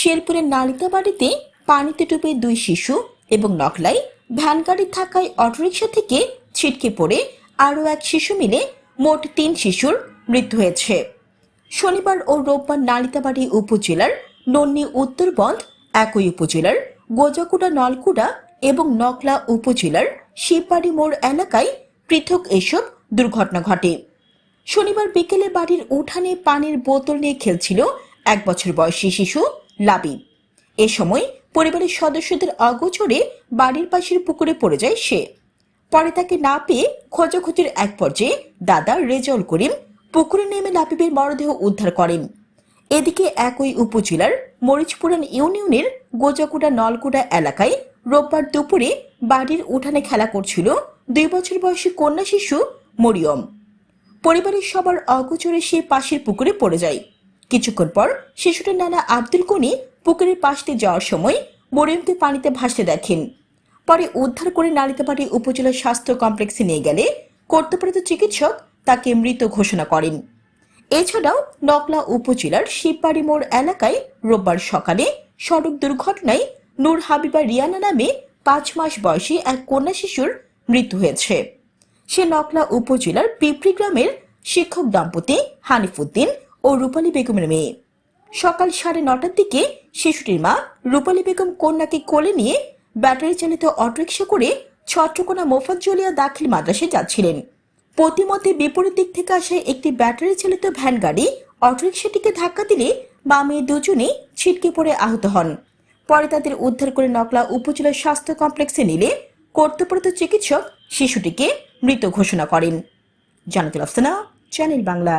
শেরপুরের নালিতা বাড়িতে পানিতে ডুবে দুই শিশু এবং নকলাই ভ্যান গাড়ি থাকায় অটোরিকশা থেকে ছিটকে পড়ে আরও এক শিশু মিলে মোট তিন শিশুর মৃত্যু হয়েছে। শনিবার ও রোববার নালিতাবাড়ি উপজেলার নন্নি উত্তরবন্ধ একই উপজেলার গোজাকুড়া নলকুড়া এবং নকলা উপজেলার শিববাড়ি মোড় এলাকায় পৃথক এসব দুর্ঘটনা ঘটে। শনিবার বিকেলে বাড়ির উঠানে পানির বোতল নিয়ে খেলছিল এক বছর বয়সী শিশু। লাবি এ সময় পরিবারের সদস্যদের অগোচরে বাড়ির পাশের পুকুরে পড়ে যায় সে। পরে তাকে না পেয়ে খোঁজাখুঁজির এক পর্যায়ে দাদা রেজল করিম পুকুরে নেমে লাবিবের মরদেহ উদ্ধার করেন। এদিকে একই উপজেলার মরিচপুরান ইউনিয়নের গোজাকুড়া নলকুড়া এলাকায় রোববার দুপুরে বাড়ির উঠানে খেলা করছিল দুই বছর বয়সী কন্যা শিশু মরিয়ম। পরিবারের সবার অগোচরে সে পাশের পুকুরে পড়ে যায়। কিছুক্ষণ পর শিশুটির নানা আব্দুল কনি পুকুরের পাশ দিয়ে যাওয়ার সময় মরিয়মকে পানিতে ভাসতে দেখেন। পরে উদ্ধার করে নালিতাবাড়ি উপজেলা স্বাস্থ্য কমপ্লেক্সে নিয়ে গেলে কর্তব্যরত চিকিৎসক তাকে মৃত ঘোষণা করেন। এছাড়াও নকলা উপজেলার শিববাড়ি মোড় এলাকায় রোববার সকালে সড়ক দুর্ঘটনায় নূর হাবিবা রিয়ানা নামে পাঁচ মাস বয়সী এক কন্যা শিশুর মৃত্যু হয়েছে। সে নকলা উপজেলার পিপড়ি গ্রামের শিক্ষক দম্পতি হানিফুদ্দিন ও রূপালী বেগমের মেয়ে। সকাল সাড়ে নটার দিকে শিশুটির মা রূপালী বেগম কন্যাকে কোলে নিয়ে ব্যাটারি চালিত অটোরিকশা করে ছত্রকোনা মোফাজ্জলিয়া দাখিল মাদ্রাসে যাচ্ছিলেন। প্রতিমধ্যে বিপরীত দিক থেকে আসা একটি ব্যাটারি চালিত ভ্যান গাড়ি অটোরিকশাটিকে ধাক্কা দিলে মা মেয়ে দুজনে ছিটকে পড়ে আহত হন। পরে তাদের উদ্ধার করে নকলা উপজেলা স্বাস্থ্য কমপ্লেক্সে নিলে কর্তব্যরত চিকিৎসক শিশুটিকে মৃত ঘোষণা করেন। আফসানা, চ্যানেল বাংলা।